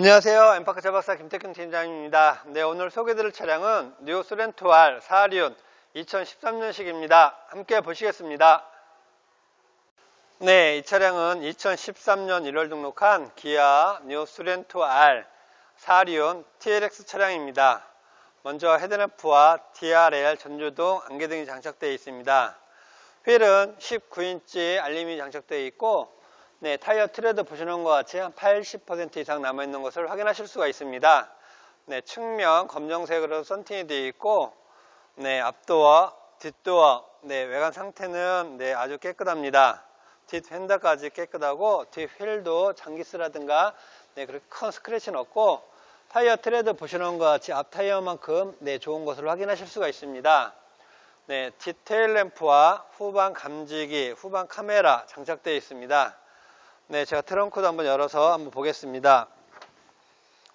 안녕하세요. 엠파크 차박사 김태균 팀장입니다. 네, 오늘 소개드릴 차량은 뉴 소렌토 R 4륜 2013년식입니다. 함께 보시겠습니다. 네, 이 차량은 2013년 1월 등록한 기아 뉴 소렌토 R 4륜 TLX 차량입니다. 먼저 헤드램프와 DRL 전조등 안개등이 장착되어 있습니다. 휠은 19인치 알림이 장착되어 있고 네, 타이어 트레드 보시는 것 같이 한 80% 이상 남아있는 것을 확인하실 수가 있습니다. 네, 측면 검정색으로 썬팅이 되어 있고, 네, 앞도어, 뒷도어, 네, 외관 상태는 네, 아주 깨끗합니다. 뒷 휀다까지 깨끗하고, 뒷 휠도 장기스라든가, 네, 그렇게 큰 스크래치는 없고, 타이어 트레드 보시는 것 같이 앞 타이어만큼, 네, 좋은 것을 확인하실 수가 있습니다. 네, 디테일 램프와 후방 감지기, 후방 카메라 장착되어 있습니다. 네, 제가 트렁크도 한번 열어서 한번 보겠습니다.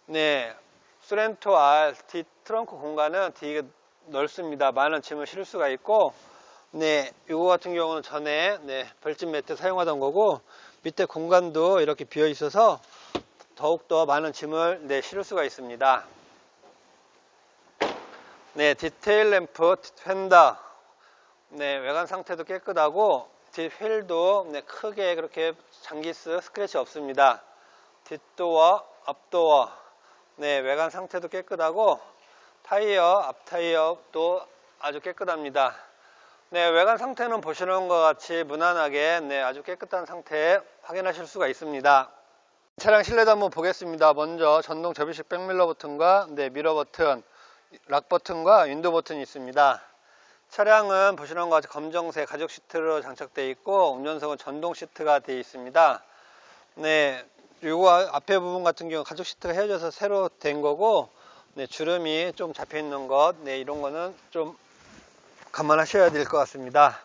네, 소렌토 R 뒤 트렁크 공간은 되게 넓습니다. 많은 짐을 실을 수가 있고, 네, 이거 같은 경우는 전에 네, 벌집 매트 사용하던 거고, 밑에 공간도 이렇게 비어 있어서 더욱더 많은 짐을 네, 실을 수가 있습니다. 네, 디테일 램프, 펜더, 네, 외관 상태도 깨끗하고, 뒷 휠도 네, 크게 그렇게 장기스 스크래치 없습니다. 뒷도어, 앞도어, 네, 외관 상태도 깨끗하고 타이어, 앞 타이어도 아주 깨끗합니다. 네, 외관 상태는 보시는 것 같이 무난하게 네, 아주 깨끗한 상태 확인하실 수가 있습니다. 차량 실내도 한번 보겠습니다. 먼저 전동 접이식 백밀러 버튼과 네, 미러 버튼, 락 버튼과 윈도 버튼이 있습니다. 차량은 보시는 것 같이 검정색 가죽 시트로 장착되어 있고 운전석은 전동 시트가 되어 있습니다. 네, 요거 앞에 부분 같은 경우 가죽 시트가 헤어져서 새로 된 거고 네, 주름이 좀 잡혀 있는 것, 네, 이런 거는 좀 감안하셔야 될 것 같습니다.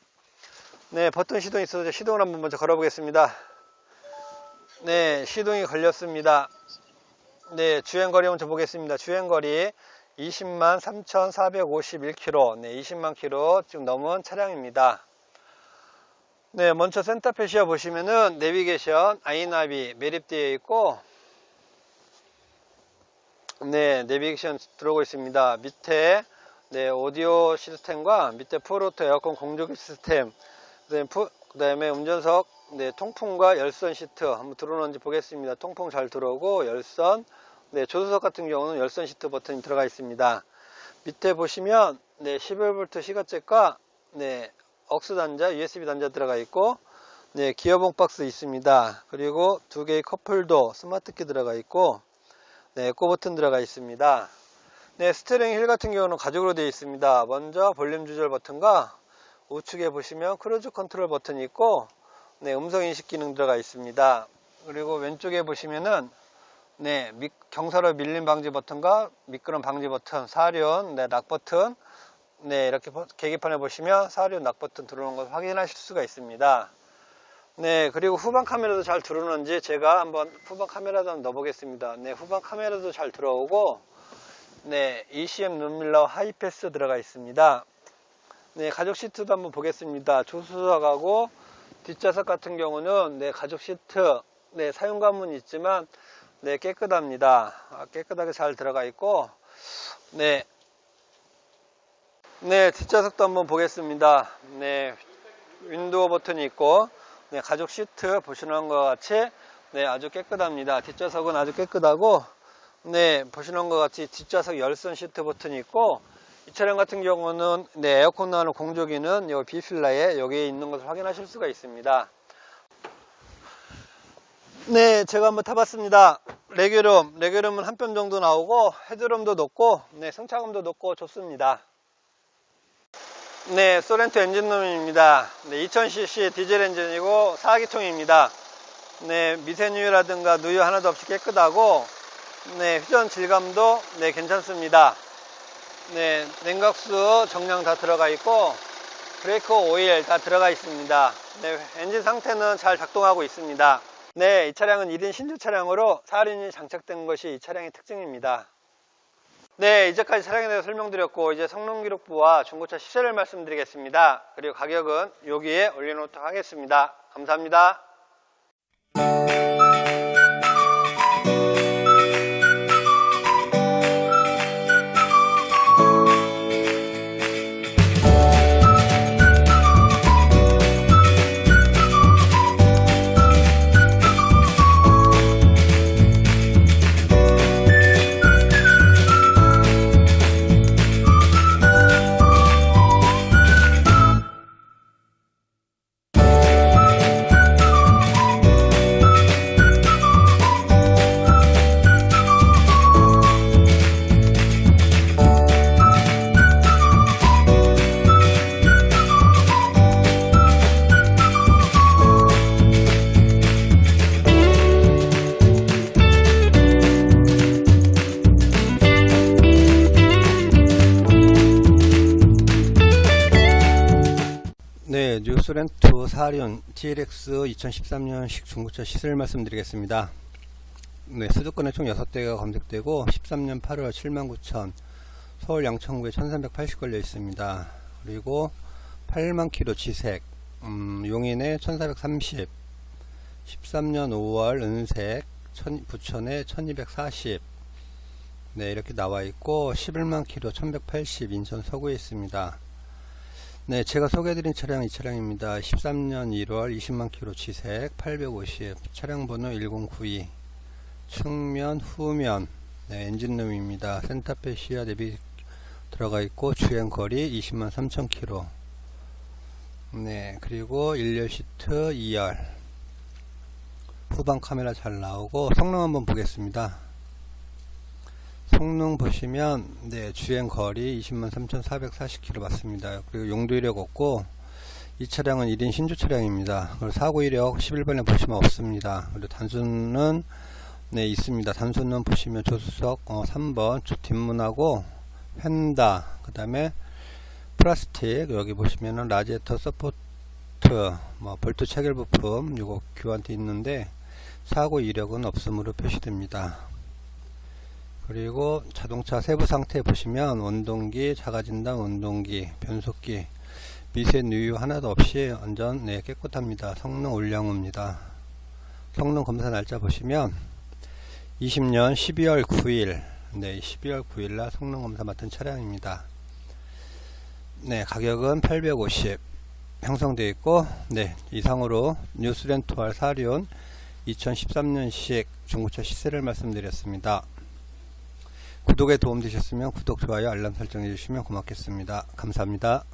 네, 버튼 시동이 있어서 시동을 한번 먼저 걸어보겠습니다. 네, 시동이 걸렸습니다. 네, 주행거리 먼저 보겠습니다. 주행거리 20만 3,451km, 네, 20만 km 지금 넘은 차량입니다. 네, 먼저 센터페시아 보시면은 내비게이션, 아이나비 매립되어 있고, 네, 내비게이션 들어오고 있습니다. 밑에 네, 오디오 시스템과 밑에 프로토 에어컨 공조기 시스템, 그 다음에 운전석 네, 통풍과 열선 시트 한번 들어오는지 보겠습니다. 통풍 잘 들어오고 열선, 네, 조수석 같은 경우는 열선 시트 버튼이 들어가 있습니다. 밑에 보시면 네, 11V 시가잭과 네, 억스 단자, USB 단자 들어가 있고 네, 기어봉 박스 있습니다. 그리고 두 개의 컵홀더, 스마트키 들어가 있고 네, 에코 버튼 들어가 있습니다. 네, 스티어링 휠 같은 경우는 가죽으로 되어 있습니다. 먼저 볼륨 조절 버튼과 우측에 보시면 크루즈 컨트롤 버튼이 있고 네, 음성 인식 기능 들어가 있습니다. 그리고 왼쪽에 보시면은 네, 미, 경사로 밀림 방지 버튼과 미끄럼 방지 버튼, 사륜, 네, 낙 버튼, 네, 이렇게 버- 계기판에 보시면 사륜 낙 버튼 들어오는 걸 확인하실 수가 있습니다. 네, 그리고 후방 카메라도 잘 들어오는지 제가 한번 후방 카메라도 한번 넣어보겠습니다. 네, 후방 카메라도 잘 들어오고, 네, ECM 눈밀러 하이패스 들어가 있습니다. 네, 가죽 시트도 한번 보겠습니다. 조수석하고 뒷좌석 같은 경우는 네, 가죽 시트, 네, 사용감은 있지만 네, 깨끗합니다. 아, 깨끗하게 잘 들어가 있고, 네. 네, 뒷좌석도 한번 보겠습니다. 네, 윈도우 버튼이 있고, 네, 가죽 시트 보시는 것 같이, 네, 아주 깨끗합니다. 뒷좌석은 아주 깨끗하고, 네, 보시는 것 같이 뒷좌석 열선 시트 버튼이 있고, 이 차량 같은 경우는, 네, 에어컨 나오는 공조기는 요 비필라에 여기에 있는 것을 확인하실 수가 있습니다. 네, 제가 한번 타봤습니다. 레귤럼, 레귤럼은 한 뼘 정도 나오고 헤드룸도 높고, 네, 승차감도 높고 좋습니다. 네, 소렌토 엔진룸입니다. 네, 2000cc 디젤 엔진이고 4기통입니다. 네, 미세누유라든가 누유 하나도 없이 깨끗하고, 네, 휴전 질감도 네, 괜찮습니다. 네, 냉각수 정량 다 들어가 있고, 브레이크 오일 다 들어가 있습니다. 네, 엔진 상태는 잘 작동하고 있습니다. 네, 이 차량은 1인 신주 차량으로 4륜이 장착된 것이 이 차량의 특징입니다. 네, 이제까지 차량에 대해서 설명드렸고 이제 성능 기록부와 중고차 시세를 말씀드리겠습니다. 그리고 가격은 여기에 올려놓도록 하겠습니다. 감사합니다. 뉴스렌투 4륜 TLX 2013년식 중고차 시세를 말씀드리겠습니다. 네, 수도권에 총 6대가 검색되고 13년 8월 79,000 서울 양천구에 1380 걸려 있습니다. 그리고 8만 킬로 지색 음, 용인에 1430 13년 5월 은색 천, 부천에 1240 네, 이렇게 나와 있고 11만 킬로 1180 인천 서구에 있습니다. 네, 제가 소개해드린 차량 이 차량입니다. 13년 1월 20만 킬로 지색 850 차량 번호 1092 측면 후면 네, 엔진룸입니다. 센터페 시야 대비 들어가 있고 주행 거리 20만 3천 킬로 네, 그리고 1열 시트 2열 후방 카메라 잘 나오고 성능 한번 보겠습니다. 성능 보시면 네 주행 거리 20만 3,440km 맞습니다. 그리고 용도 이력 없고 이 차량은 1인 신주 차량입니다. 그리고 사고 이력 11번에 보시면 없습니다. 그리고 단순은 네 있습니다. 단순은 보시면 조수석 어, 3번 조 뒷문하고 휀다 그 다음에 플라스틱 여기 보시면은 라지에터 서포트 뭐 볼트 체결 부품 요거 교환돼 있는데 사고 이력은 없음으로 표시됩니다. 그리고 자동차 세부 상태 보시면 원동기, 자가진단 원동기, 변속기, 미세 누유 하나도 없이 완전 네, 깨끗합니다. 성능 올량호입니다. 성능 검사 날짜 보시면 20년 12월 9일 네, 12월 9일 날 성능 검사 맡은 차량입니다. 네, 가격은 850 형성되어 있고 네, 이상으로 뉴스렌토알 사륜 2013년식 중고차 시세를 말씀드렸습니다. 구독에 도움되셨으면 구독, 좋아요, 알람 설정해 주시면 고맙겠습니다. 감사합니다.